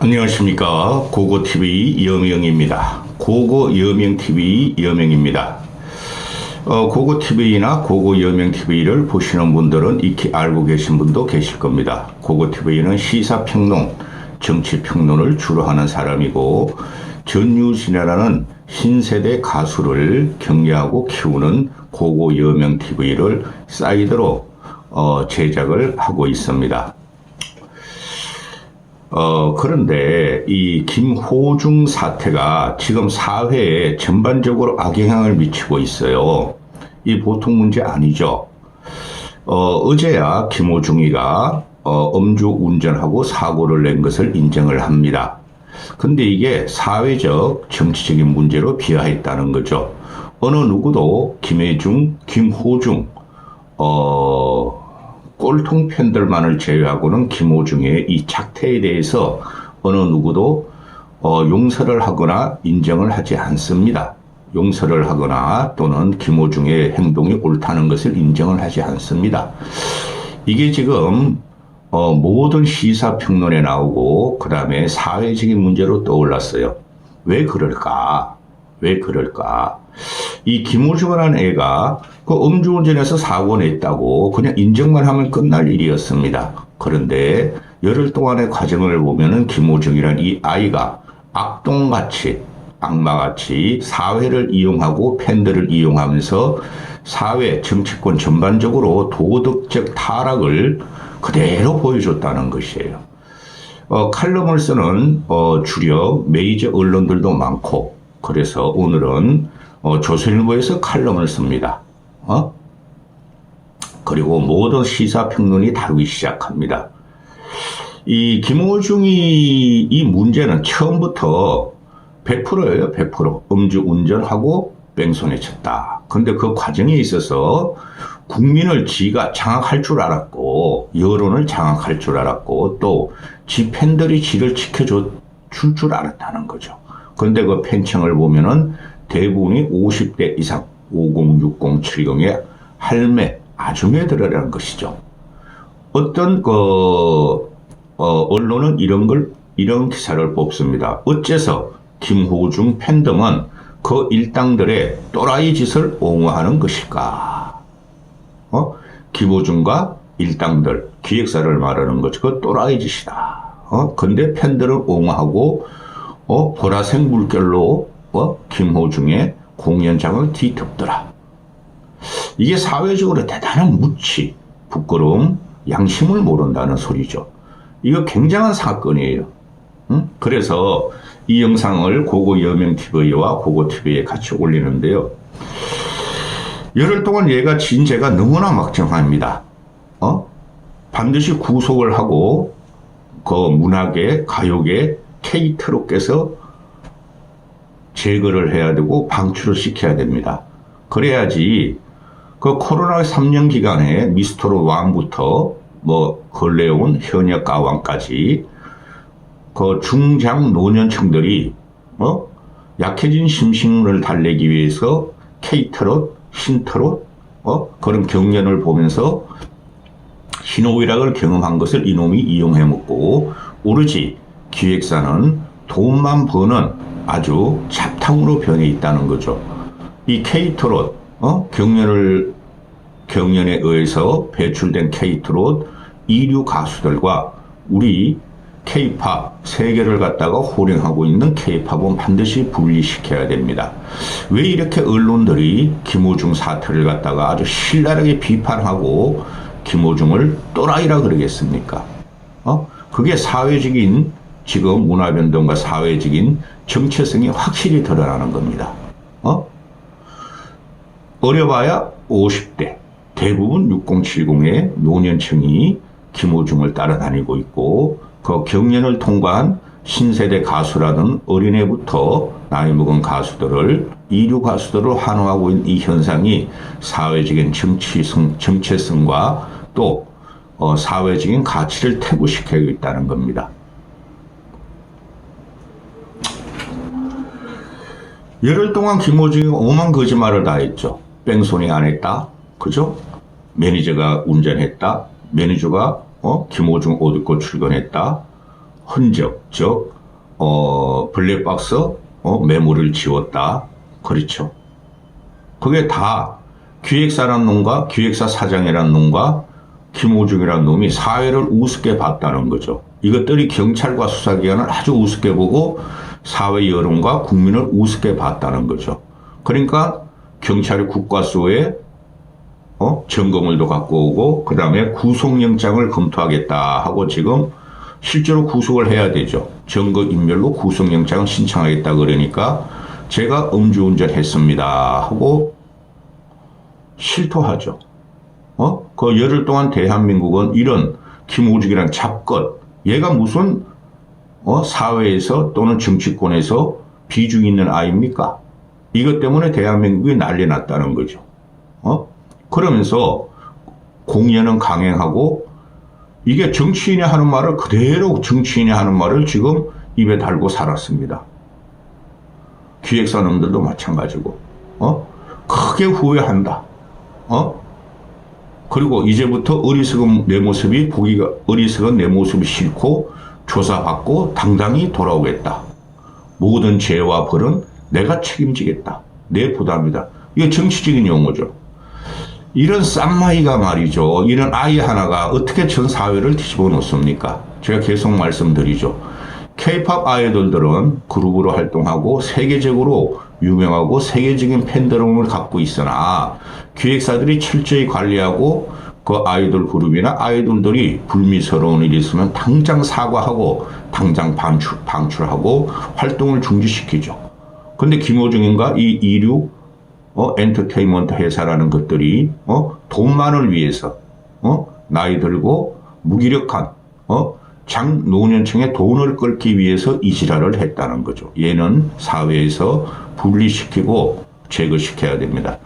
안녕하십니까. 고고TV 여명입니다. 고고 여명TV 여명입니다. 어, 고고TV나 고고 여명TV를 보시는 분들은 익히 알고 계신 분도 계실 겁니다. 고고TV는 시사평론 정치평론을 주로 하는 사람이고 전유진이라는 신세대 가수를 경례하고 키우는 고고 여명TV를 사이드로 어, 제작을 하고 있습니다 어, 그런데 이 김호중 사태가 지금 사회에 전반적으로 악영향을 미치고 있어요. 이 보통 문제 아니죠. 어, 어제야 김호중이가 어, 음주 운전하고 사고를 낸 것을 인정을 합니다. 근데 이게 사회적 정치적인 문제로 비화했다는 거죠. 어느 누구도 김혜중, 김호중, 어, 꼴통 팬들만을 제외하고는 김호중의 이 착태에 대해서 어느 누구도 어, 용서를 하거나 인정을 하지 않습니다. 용서를 하거나 또는 김호중의 행동이 옳다는 것을 인정을 하지 않습니다. 이게 지금 어, 모든 시사평론에 나오고 그 다음에 사회적인 문제로 떠올랐어요. 왜 그럴까? 왜 그럴까? 이 김호중이라는 애가 그 음주운전에서 사고 냈다고 그냥 인정만 하면 끝날 일이었습니다. 그런데 열흘 동안의 과정을 보면은 김호중이라는 이 아이가 악동같이 악마같이 사회를 이용하고 팬들을 이용하면서 사회 정치권 전반적으로 도덕적 타락을 그대로 보여줬다는 것이에요. 어, 칼럼을 쓰는 어, 주력 메이저 언론들도 많고 그래서 오늘은 어, 조선일보에서 칼럼을 씁니다. 어? 그리고 모든 시사평론이 다루기 시작합니다. 이 김호중이 이 문제는 처음부터 100%예요, 100%. 음주 운전하고 뺑소니 쳤다. 근데 그 과정에 있어서 국민을 지가 장악할 줄 알았고, 여론을 장악할 줄 알았고, 또 지 팬들이 지를 지켜줄 줄 알았다는 거죠. 근데 그 팬층을 보면은 대부분이 50대 이상, 50, 60, 70의 할매, 아줌매들이라는 것이죠. 어떤 그 어, 언론은 이런 걸 이런 기사를 뽑습니다. 어째서 김호중 팬덤은 그 일당들의 또라이 짓을 옹호하는 것일까? 어? 김호중과 일당들 기획사를 말하는 거죠. 그 또라이 짓이다. 어? 근데 팬들을 옹호하고 어? 보라색 물결로 어? 김호중의 공연장을 뒤덮더라. 이게 사회적으로 대단한 무치, 부끄러움, 양심을 모른다는 소리죠. 이거 굉장한 사건이에요. 응? 그래서 이 영상을 고고 여명TV와 고고TV에 같이 올리는데요. 열흘 동안 얘가 진 죄가 너무나 막정합니다. 어? 반드시 구속을 하고 그 문학의 가요계 K트롯께서 제거를 해야 되고 방출을 시켜야 됩니다. 그래야지 그 코로나 3년 기간에 미스터로 왕부터 뭐 걸레온 현역 가왕까지 그 중장 노년층들이 어 약해진 심신을 달래기 위해서 K트롯, 신트롯 어 그런 경연을 보면서 신호위락을 경험한 것을 이놈이 이용해 먹고 오로지 기획사는 돈만 버는 아주 잡탕으로 변해 있다는 거죠. 이 K트롯 어? 경연을 경연에 의해서 배출된 K트롯 이류 가수들과 우리 K-팝 세계를 갖다가 호령하고 있는 K-팝은 반드시 분리시켜야 됩니다. 왜 이렇게 언론들이 김호중 사태를 갖다가 아주 신랄하게 비판하고 김호중을 또라이라 그러겠습니까? 어? 그게 사회적인 지금 문화 변동과 사회적인 정체성이 확실히 드러나는 겁니다. 어? 어려봐야 50대, 대부분 6070의 노년층이 김호중을 따라다니고 있고 그 경연을 통과한 신세대 가수라는 어린애부터 나이 먹은 가수들을 이류 가수들을 환호하고 있는 이 현상이 사회적인 정치성, 정체성과 또 어, 사회적인 가치를 퇴보시키고 있다는 겁니다. 열흘 동안 김호중이 오만 거짓말을 다 했죠. 뺑소니 안 했다. 그죠? 매니저가 운전했다. 매니저가 어? 김호중 옷 입고 출근했다. 흔적, 즉, 어, 블랙박스, 어, 메모를 지웠다. 그렇죠. 그게 다 기획사라는 놈과 기획사 사장이라는 놈과 김호중이라는 놈이 사회를 우습게 봤다는 거죠. 이것들이 경찰과 수사기관을 아주 우습게 보고 사회 여론과 국민을 우습게 봤다는 거죠. 그러니까 경찰이 국과수에 어? 점검을도 갖고 오고 그 다음에 구속영장을 검토하겠다 하고 지금 실제로 구속을 해야 되죠. 증거인멸로 구속영장을 신청하겠다 그러니까 제가 음주운전 했습니다 하고 실토하죠. 어? 그 열흘 동안 대한민국은 이런 김호중이란 잡것, 얘가 무슨 어? 사회에서 또는 정치권에서 비중 있는 아이입니까? 이것 때문에 대한민국이 난리 났다는 거죠. 어? 그러면서 공연은 강행하고 이게 정치인이 하는 말을 그대로 정치인이 하는 말을 지금 입에 달고 살았습니다. 기획사 놈들도 마찬가지고, 어? 크게 후회한다. 어? 그리고 이제부터 어리석은 내 모습이 보기가 어리석은 내 모습이 싫고 조사받고 당당히 돌아오겠다. 모든 죄와 벌은 내가 책임지겠다. 내 부담이다. 이거 정치적인 용어죠. 이런 쌈마이가 말이죠. 이런 아이 하나가 어떻게 전 사회를 뒤집어 놓습니까? 제가 계속 말씀드리죠. 케이팝 아이돌들은 그룹으로 활동하고 세계적으로 유명하고 세계적인 팬들을 갖고 있으나 기획사들이 철저히 관리하고 그 아이돌 그룹이나 아이돌들이 불미스러운 일이 있으면 당장 사과하고 당장 방출, 방출하고 활동을 중지시키죠. 근데 김호중인가 이 이류 어, 엔터테인먼트 회사라는 것들이 어, 돈만을 위해서 어, 나이 들고 무기력한 어, 장노년층의 돈을 끌기 위해서 이 지랄을 했다는 거죠. 얘는 사회에서 분리시키고 제거시켜야 됩니다.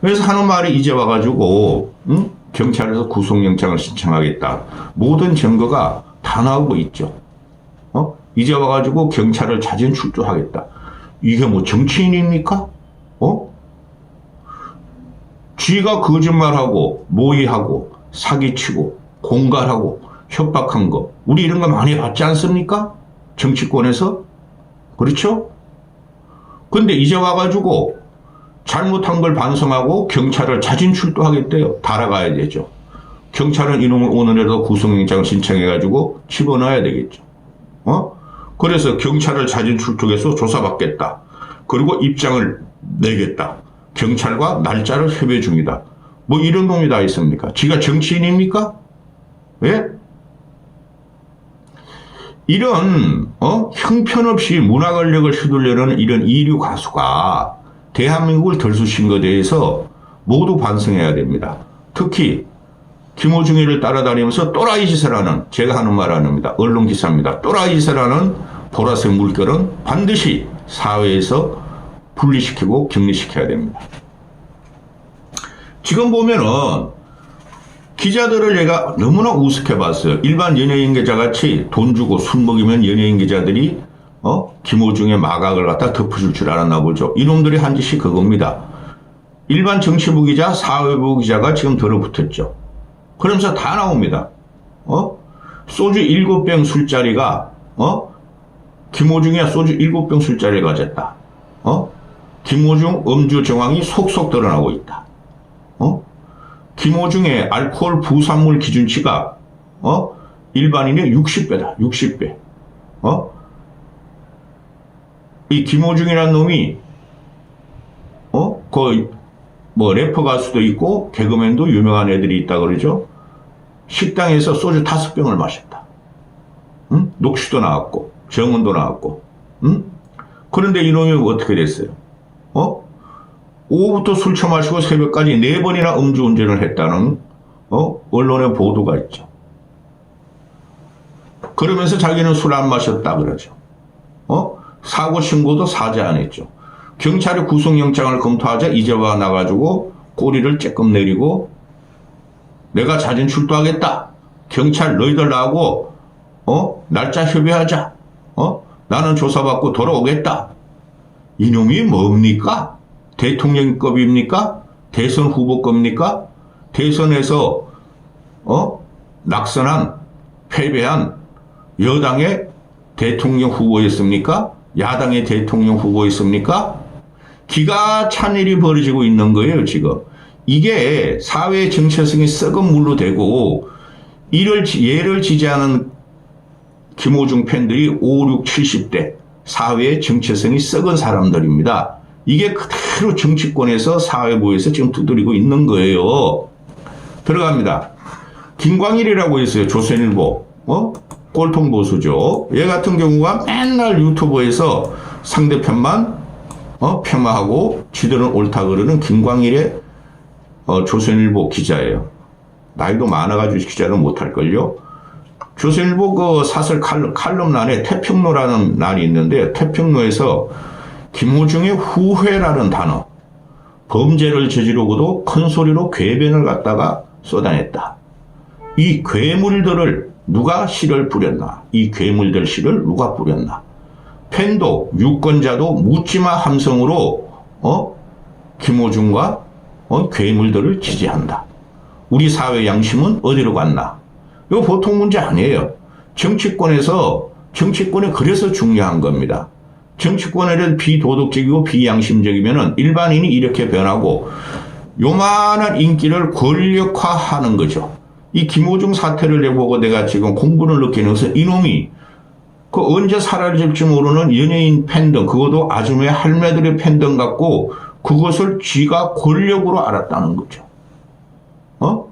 그래서 하는 말이 이제 와가지고 응? 경찰에서 구속영장을 신청하겠다. 모든 증거가 다 나오고 있죠. 어? 이제 와가지고 경찰을 자진 출두하겠다. 이게 뭐 정치인입니까? 어? 쥐가 거짓말하고 모의하고 사기치고 공갈하고 협박한 거 우리 이런 거 많이 봤지 않습니까? 정치권에서 그렇죠? 근데 이제 와가지고 잘못한 걸 반성하고 경찰을 자진 출두하겠대요. 달아가야 되죠. 경찰은 이놈을 오늘이라도 구속영장을 신청해가지고 집어넣어야 되겠죠. 어? 그래서 경찰을 자진 출두해서 조사받겠다. 그리고 입장을 내겠다. 경찰과 날짜를 협의 중이다. 뭐 이런 놈이 다 있습니까? 지가 정치인입니까? 예? 이런 어? 형편없이 문화 권력을 휘둘려는 이런 이류 가수가 대한민국을 덜수신 것에 대해서 모두 반성해야 됩니다. 특히 김호중이를 따라다니면서 또라이 짓을 하는 제가 하는 말 아닙니다. 언론 기사입니다. 또라이 짓을 하는 보라색 물결은 반드시 사회에서 분리시키고 격리시켜야 됩니다. 지금 보면은 기자들을 내가 너무나 우습게 봤어요. 일반 연예인 기자 같이 돈 주고 술 먹이면 연예인 기자들이 어? 김호중의 마각을 갖다 덮어줄 줄 알았나 보죠. 이놈들이 한 짓이 그겁니다. 일반 정치부 기자, 사회부 기자가 지금 들어붙었죠. 그러면서 다 나옵니다. 어? 소주 7병 술자리가 어? 김호중이야 소주 7병 술자리를 가졌다. 어? 김호중 음주 정황이 속속 드러나고 있다. 어? 김호중의 알코올 부산물 기준치가 어? 일반인의 60배다. 60배. 어? 이 김호중이라는 놈이 어? 그 뭐 래퍼 가수도 있고 개그맨도 유명한 애들이 있다 그러죠. 식당에서 소주 다섯 병을 마셨다. 응? 녹취도 나왔고 정원도 나왔고. 응? 그런데 이놈이 어떻게 됐어요? 어? 오후부터 술 처마시고 새벽까지 네 번이나 음주운전을 했다는 어? 언론의 보도가 있죠. 그러면서 자기는 술 안 마셨다 그러죠. 어? 사고 신고도 사죄 안 했죠. 경찰이 구속영장을 검토하자 이제 와 나가지고 꼬리를 쬐끔 내리고 내가 자진 출두하겠다. 경찰 너희들 나하고 어? 날짜 협의하자. 어? 나는 조사받고 돌아오겠다. 이놈이 뭡니까? 대통령급입니까? 대선 후보급입니까? 대선에서 어? 낙선한 패배한 여당의 대통령 후보였습니까? 야당의 대통령 후보였습니까? 기가 찬 일이 벌어지고 있는 거예요, 지금. 이게 사회의 정체성이 썩은 물로 되고, 이를, 지- 얘를 지지하는 김호중 팬들이 5, 6, 70대 사회의 정체성이 썩은 사람들입니다. 이게 그대로 정치권에서 사회부에서 지금 두드리고 있는 거예요. 들어갑니다. 김광일이라고 있어요. 조선일보. 어? 꼴통 보수죠. 얘 같은 경우가 맨날 유튜브에서 상대편만 어? 폄하하고 지들은 옳다 그러는 김광일의 어, 조선일보 기자예요. 나이도 많아가지고 기자는 못할걸요. 조선일보 그 사설 칼럼, 칼럼란에 태평로라는 난이 있는데 태평로에서 김호중의 후회라는 단어 범죄를 저지르고도 큰 소리로 궤변을 갖다가 쏟아냈다. 이 괴물들을 누가 씨를 뿌렸나? 이 괴물들 씨를 누가 뿌렸나? 팬도 유권자도 묻지마 함성으로 어 김호중과 어 괴물들을 지지한다. 우리 사회 양심은 어디로 갔나? 이거 보통 문제 아니에요. 정치권에서 정치권이 그래서 중요한 겁니다. 정치권에는 비도덕적이고 비양심적이면은 일반인이 이렇게 변하고 요만한 인기를 권력화하는 거죠. 이 김호중 사태를 내보고 내가 지금 공부를 느끼는 것은 이놈이 그 언제 사라질지 모르는 연예인 팬덤, 그것도 아줌의 할매들의 팬덤 같고 그것을 쥐가 권력으로 알았다는 거죠. 어?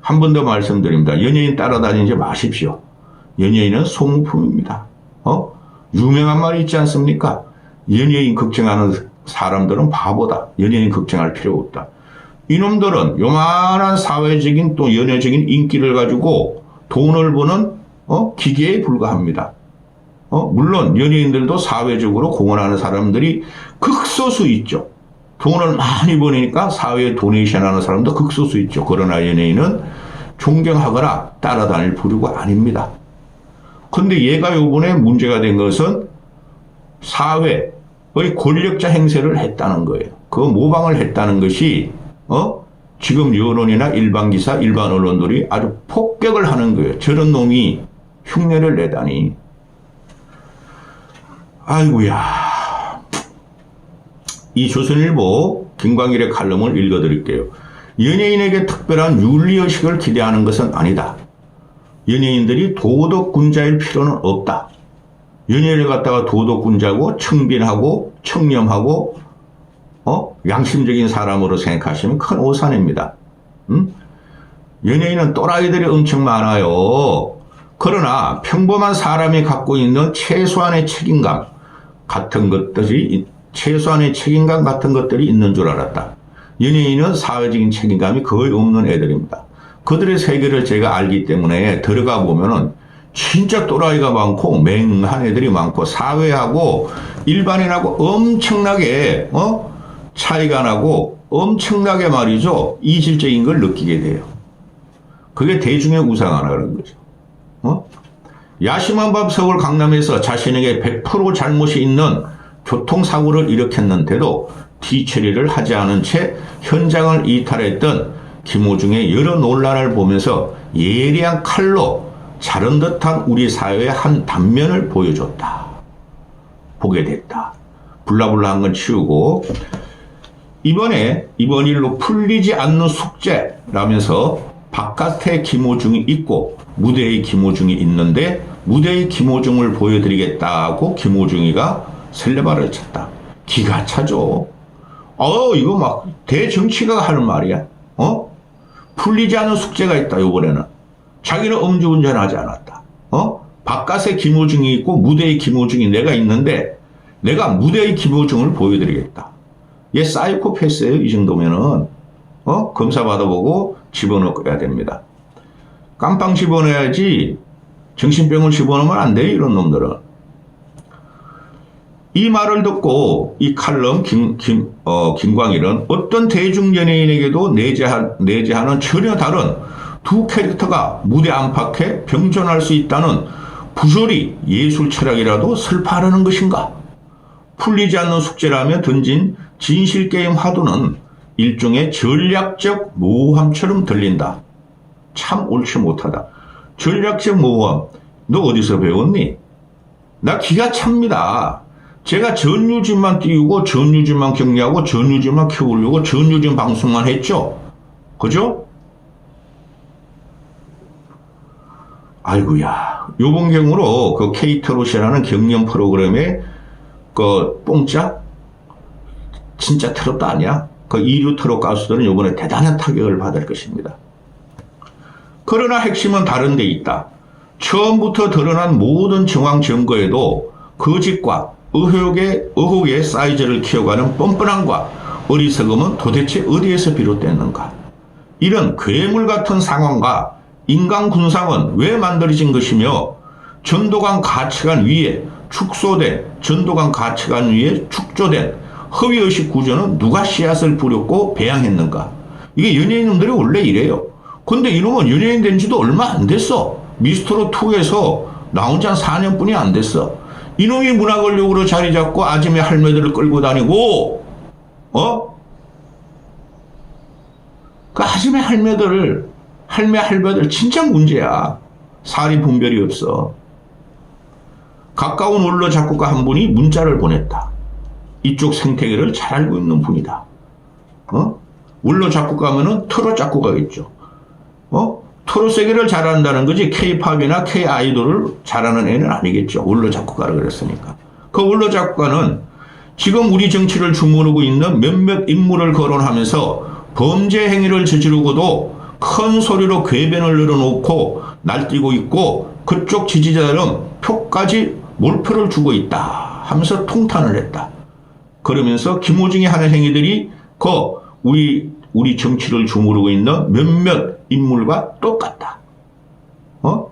한 번 더 말씀드립니다. 연예인 따라다니지 마십시오. 연예인은 소모품입니다. 어? 유명한 말이 있지 않습니까? 연예인 걱정하는 사람들은 바보다. 연예인 걱정할 필요 없다. 이놈들은 요만한 사회적인 또 연예적인 인기를 가지고 돈을 버는 어? 기계에 불과합니다. 어? 물론 연예인들도 사회적으로 공헌하는 사람들이 극소수 있죠. 돈을 많이 버니까 사회에 도네이션 하는 사람도 극소수 있죠. 그러나 연예인은 존경하거나 따라다닐 부류가 아닙니다. 근데 얘가 요번에 문제가 된 것은 사회의 권력자 행세를 했다는 거예요. 그 모방을 했다는 것이 어? 지금 여론이나 일반 기사, 일반 언론들이 아주 폭격을 하는 거예요. 저런 놈이 흉내를 내다니. 아이고야. 이 조선일보 김광일의 칼럼을 읽어드릴게요. 연예인에게 특별한 윤리의식을 기대하는 것은 아니다. 연예인들이 도덕군자일 필요는 없다. 연예인을 갖다가 도덕군자고 청빈하고 청렴하고 어? 양심적인 사람으로 생각하시면 큰 오산입니다. 음? 연예인은 또라이들이 엄청 많아요. 그러나 평범한 사람이 갖고 있는 최소한의 책임감 같은 것들이 최소한의 책임감 같은 것들이 있는 줄 알았다. 연예인은 사회적인 책임감이 거의 없는 애들입니다. 그들의 세계를 제가 알기 때문에 들어가 보면은 진짜 또라이가 많고 맹한 애들이 많고 사회하고 일반인하고 엄청나게 어 차이가 나고 엄청나게 말이죠 이질적인 걸 느끼게 돼요. 그게 대중의 우상화라는 거죠. 어? 야심한 밤 서울 강남에서 자신에게 100% 잘못이 있는 교통사고를 일으켰는데도 뒤처리를 하지 않은 채 현장을 이탈했던 김호중의 여러 논란을 보면서 예리한 칼로 자른 듯한 우리 사회의 한 단면을 보여줬다. 보게 됐다. 불나불나한 건 치우고 이번에 이번 일로 풀리지 않는 숙제라면서 바깥에 김호중이 있고 무대의 김호중이 있는데 무대의 김호중을 보여드리겠다고 김호중이가 설레발을 쳤다. 기가 차죠. 어 이거 막 대정치가 하는 말이야. 어? 풀리지 않은 숙제가 있다 요번에는. 자기는 음주운전하지 않았다. 어? 바깥에 김호중이 있고 무대의 김호중이 내가 있는데 내가 무대의 김호중을 보여드리겠다. 얘 사이코패스예요 이 정도면은 어 검사 받아보고 집어넣어야 됩니다. 깜빵 집어넣어야지 정신병을 집어넣으면 안 돼요 이런 놈들은. 이 말을 듣고 이 칼럼 김, 김, 어, 김광일은 어떤 대중 연예인에게도 내재하, 내재하는 전혀 다른 두 캐릭터가 무대 안팎에 병존할 수 있다는 부조리 예술 철학이라도 설파하는 것인가? 풀리지 않는 숙제라며 던진 진실게임 화두는 일종의 전략적 모호함처럼 들린다. 참 옳지 못하다. 전략적 모호함. 너 어디서 배웠니? 나 기가 찹니다. 제가 전유진만 띄우고 전유진만 격려하고 전유진만 키우려고 전유진 방송만 했죠. 그죠? 아이고야. 요번 경우로 그 케이트롯이라는 경연 프로그램에 그 뽕짝 진짜 트롯 아니야? 그 이류 트롯 가수들은 요번에 대단한 타격을 받을 것입니다. 그러나 핵심은 다른 데 있다. 처음부터 드러난 모든 정황 증거에도 거짓과 의혹의, 의혹의 사이즈를 키워가는 뻔뻔함과 어리석음은 도대체 어디에서 비롯됐는가? 이런 괴물 같은 상황과 인간 군상은 왜 만들어진 것이며 전도관 가치관 위에 축소된 전도관 가치관 위에 축조된 허위의식 구조는 누가 씨앗을 뿌렸고 배양했는가? 이게 연예인들이 원래 이래요. 근데 이놈은 연예인 된 지도 얼마 안 됐어. 미스터로 2에서 나온 지 한 4년뿐이 안 됐어. 이놈이 문화권력으로 자리 잡고 아침에 할매들을 끌고 다니고, 어? 그 아침에 할매들을, 할매 할배들 진짜 문제야. 사리 분별이 없어. 가까운 원로 작곡가 한 분이 문자를 보냈다. 이쪽 생태계를 잘 알고 있는 분이다. 어? 원로 작곡가면은 트롯 작곡가겠죠. 어? 트롯 세계를 잘한다는 거지 K-팝이나 K-아이돌을 잘하는 애는 아니겠죠. 원로 작곡가라 그랬으니까. 그 원로 작곡가는 지금 우리 정치를 주무르고 있는 몇몇 인물을 거론하면서 범죄 행위를 저지르고도 큰 소리로 궤변을 늘어놓고 날뛰고 있고 그쪽 지지자들은 표까지 몰표를 주고 있다 하면서 통탄을 했다. 그러면서 김호중이 하는 행위들이 그 우리 우리 정치를 주무르고 있는 몇몇 인물과 똑같다. 어?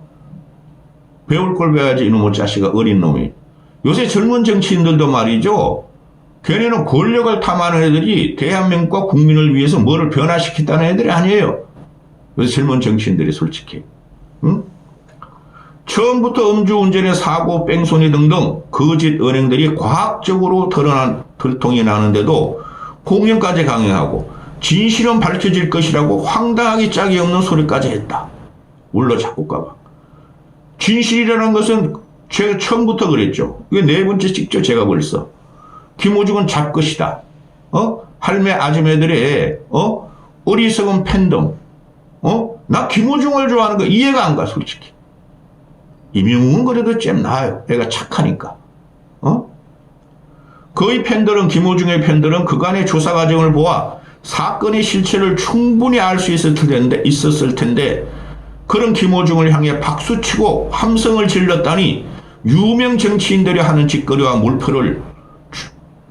배울 걸 배워야지 이놈의 자식아 어린 놈이. 요새 젊은 정치인들도 말이죠. 걔네는 권력을 탐하는 애들이 대한민국과 국민을 위해서 뭐를 변화시켰다는 애들이 아니에요. 요새 젊은 정치인들이 솔직히. 응? 처음부터 음주운전의 사고, 뺑소니 등등 거짓 은행들이 과학적으로 드러난 들통이 나는데도 공연까지 강행하고 진실은 밝혀질 것이라고 황당하기 짝이 없는 소리까지 했다. 물론 작곡가가. 진실이라는 것은 제가 처음부터 그랬죠. 이게 네 번째 찍죠, 제가 벌써. 김호중은 잡것이다. 어? 할매 아줌매들의, 어? 어리석은 팬덤. 어? 나 김호중을 좋아하는 거 이해가 안 가, 솔직히. 이명웅은 그래도 좀 나아요. 애가 착하니까. 어? 거의 팬들은, 김호중의 팬들은 그간의 조사 과정을 보아 사건의 실체를 충분히 알 수 있을 텐데, 있었을 텐데, 그런 김호중을 향해 박수치고 함성을 질렀다니, 유명 정치인들이 하는 짓거리와 몰표를,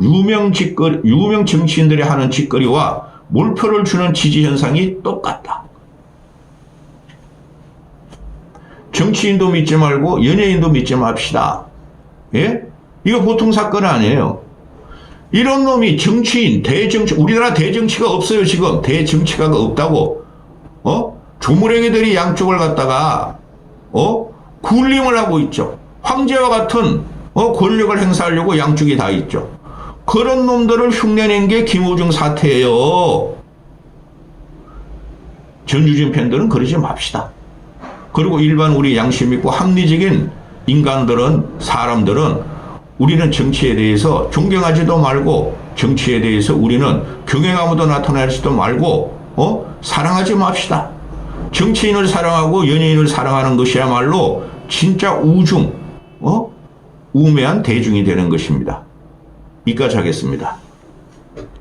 유명 짓거리, 유명 정치인들이 하는 짓거리와 몰표를 주는 지지 현상이 똑같다. 정치인도 믿지 말고 연예인도 믿지 맙시다. 예? 이거 보통 사건 아니에요. 이런 놈이 정치인, 대정치, 우리나라 대정치가 없어요, 지금. 대정치가 없다고. 어? 조무랭이들이 양쪽을 갖다가, 어? 굴림을 하고 있죠. 황제와 같은, 어? 권력을 행사하려고 양쪽이 다 있죠. 그런 놈들을 흉내낸 게 김호중 사태예요. 전유진 팬들은 그러지 맙시다. 그리고 일반 우리 양심 있고 합리적인 인간들은, 사람들은 우리는 정치에 대해서 존경하지도 말고 정치에 대해서 우리는 경외감도 나타내지도 말고 어 사랑하지 맙시다. 정치인을 사랑하고 연예인을 사랑하는 것이야말로 진짜 우중 어 우매한 대중이 되는 것입니다. 이까지 하겠습니다.